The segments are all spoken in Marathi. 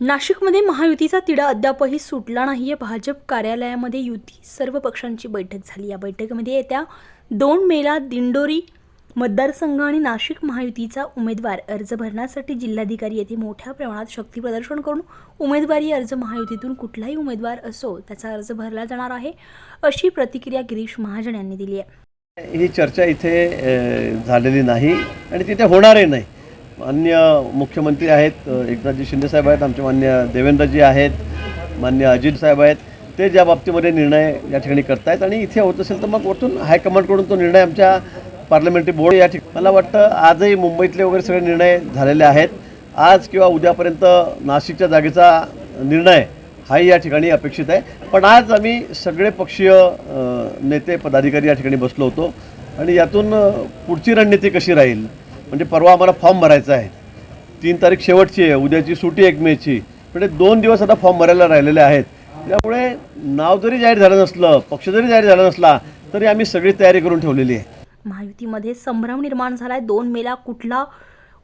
नाशिकमध्ये महायुतीचा तिढा अद्यापही सुटला नाहीये. भाजप कार्यालयामध्ये युती. सर्व पक्षांची बैठक झाली. या बैठकीमध्ये येत्या दोन मेला दिंडोरी मतदारसंघ आणि नाशिक महायुतीचा उमेदवार अर्ज भरण्यासाठी जिल्हाधिकारी येथे मोठ्या प्रमाणात शक्ती प्रदर्शन करून उमेदवारी अर्ज महायुतीतून कुठलाही उमेदवार असो त्याचा अर्ज भरला जाणार आहे अशी प्रतिक्रिया गिरीश महाजन यांनी दिली आहे. ही चर्चा इथे झालेली नाही आणि तिथे होणारही नाही. अन्य मुख्यमंत्री आहेत एकनाथजी शिंदेसाहेब आहेत आमचे मान्य देवेंद्रजी आहेत मान्य अजित साहेब आहेत ते ज्या बाबतीमध्ये निर्णय या ठिकाणी करतायत आणि इथे होत असेल तर मग वरतून हायकमांडकडून तो निर्णय आमच्या पार्लमेंटरी बोर्ड या ठिकाणी मला वाटतं आजही मुंबईतले वगैरे सगळे निर्णय झालेले आहेत. आज किंवा उद्यापर्यंत नाशिकच्या जागेचा निर्णय हाही या ठिकाणी अपेक्षित आहे. पण आज आम्ही सगळे पक्षीय नेते पदाधिकारी या ठिकाणी बसलो होतो आणि यातून पुढची रणनीती कशी राहील? म्हणजे परवा आम्हाला फॉर्म भरायचा आहे. तीन तारीख शेवटची आहे उद्याची सुटी एक मेची. म्हणजे दोन दिवस आता फॉर्म भरायला राहिलेले आहेत. त्यामुळे नाव जरी जाहीर झालं नसलं पक्ष जरी जाहीर झाला नसला तरी आम्ही सगळी तयारी करून ठेवलेली आहे. महायुतीमध्ये संभ्रम निर्माण झालाय. दोन मेला कुठला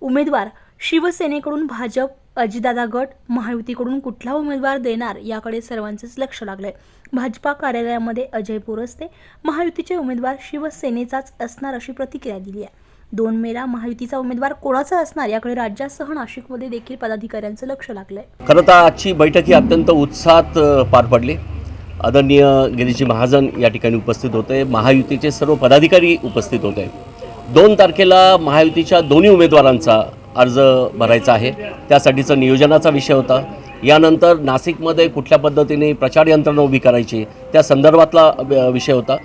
उमेदवार शिवसेनेकडून भाजप अजितदादा गट महायुतीकडून कुठला उमेदवार देणार याकडे सर्वांचेच लक्ष लागले भाजपा कार्यालयामध्ये अजय पोरस्ते महायुतीचे उमेदवार शिवसेनेचाच असणार अशी प्रतिक्रिया दिली आहे. दोन मेला महायुतीचा उमेदवार कोणाचा असणार याकडे राज्यासह नाशिकमध्ये देखील पदाधिकाऱ्यांचं लक्ष लागलंय. खरं तर आजची बैठक ही अत्यंत उत्साहात पार पडली. आदरणीय गिरीजी महाजन या ठिकाणी उपस्थित होते. महायुतीचे सर्व पदाधिकारी उपस्थित होते. दोन तारखेला महायुतीच्या दोन्ही उमेदवारांचा अर्ज भरायचा आहे. त्यासाठीचं नियोजनाचा विषय होता. यानंतर नाशिकमध्ये कुठल्या पद्धतीने प्रचार यंत्रणा उभी करायची त्या संदर्भातला विषय होता.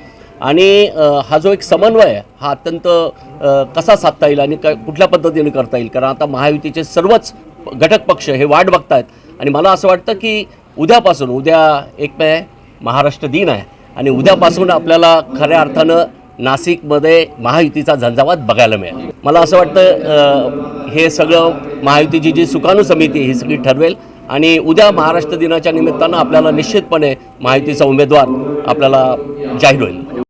आणि हा जो एक समन्वय आहे हा अत्यंत कसा साधता येईल आणि क कुठल्या पद्धतीने करता येईल? कारण आता महायुतीचे सर्वच घटक पक्ष हे वाट बघतायत. आणि मला असं वाटतं की उद्यापासून उद्या एक मे आहे, महाराष्ट्र दिन आहे. आणि उद्यापासून आपल्याला खऱ्या अर्थानं नाशिकमध्ये महायुतीचा झंझावात बघायला मिळेल. मला असं वाटतं हे सगळं महायुतीची जी सुकाणू समिती ही सगळी ठरवेल. आणि उद्या महाराष्ट्र दिनाच्या निमित्तानं आपल्याला निश्चितपणे महायुतीचा उमेदवार आपल्याला जाहीर होईल.